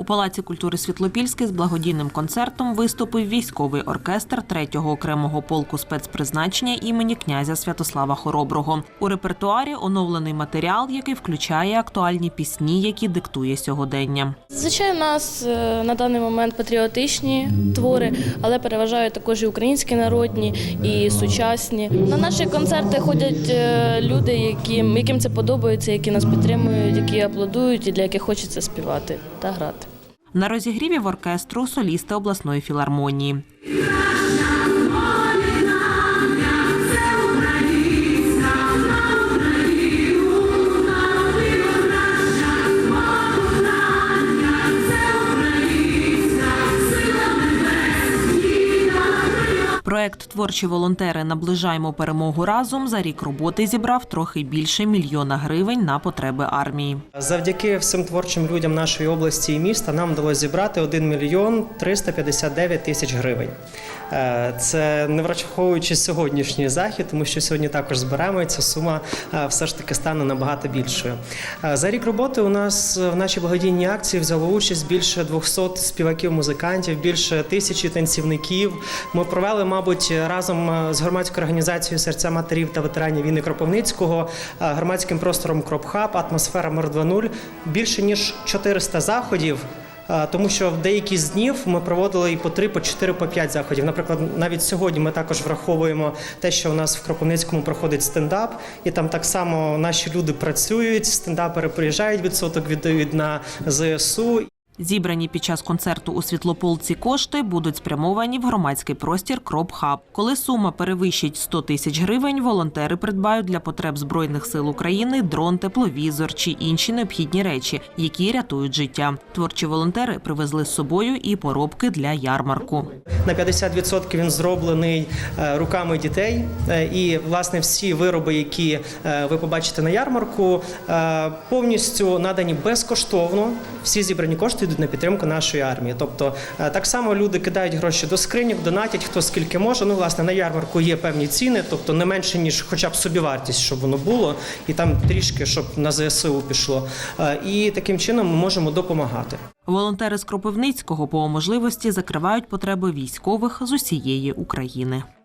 У Палаці культури Світлопільський з благодійним концертом виступив військовий оркестр 3-го окремого полку спецпризначення імені князя Святослава Хороброго. У репертуарі оновлений матеріал, який включає актуальні пісні, які диктує сьогодення. Звичайно, у нас е, на даний момент патріотичні твори, але переважають також і українські народні, і сучасні. На наші концерти ходять е, люди, яким, яким це подобається, які нас підтримують, які аплодують і для яких хочеться співати та грати. На розігріві в оркестру солісти обласної філармонії. Проект Творчі волонтери наближаємо перемогу разом за рік роботи зібрав трохи більше мільйона гривень на потреби армії. Завдяки всім творчим людям нашої області і міста нам вдалося зібрати 1 мільйон 359 тисяч гривень. Е, Це не враховуючи сьогоднішній захід, тому що сьогодні також збираємо. Ця сума е, все ж таки стане набагато більшою. Е, За рік роботи у нас в нашій благодійній акції взяло участь більше 200 співаків-музикантів, більше тисячі танцівників. Ми провели, мабуть, разом е, з громадською організацією серця матерів та ветеранів війни Кропивницького, е, громадським простором Кропхаб, атмосфера 2.0 більше ніж 400 заходів. е, Тому що в деякі з днів ми проводили і по 3, по 4, по 5 заходів. Наприклад, навіть сьогодні ми також враховуємо те, що у нас в Кропивницькому проходить стендап, і там так само наші люди працюють, стендапери приїжджають, відсоток віддають на ЗСУ. Зібрані під час концерту у Світлополці кошти будуть спрямовані в громадський простір Кроп Хаб. Коли сума перевищить 100 тисяч гривень, волонтери придбають для потреб збройних сил України дрон, тепловізор чи інші необхідні речі, які рятують життя. Творчі волонтери привезли з собою і поробки для ярмарку. На 50% він зроблений е, руками дітей. Е, І власне всі вироби, які е, ви побачите на ярмарку, повністю надані безкоштовно. Всі зібрані кошти йдуть на підтримку нашої армії. Тобто е, так само люди кидають гроші до скриньок, донатять хто скільки може. Ну, власне, на ярмарку є певні ціни, тобто не менше ніж хоча б собівартість, щоб воно було, і там трішки, щоб на ЗСУ пішло. Е, І таким чином ми можемо допомагати. Волонтери з Кропивницького по можливості закривають потреби військових з усієї України.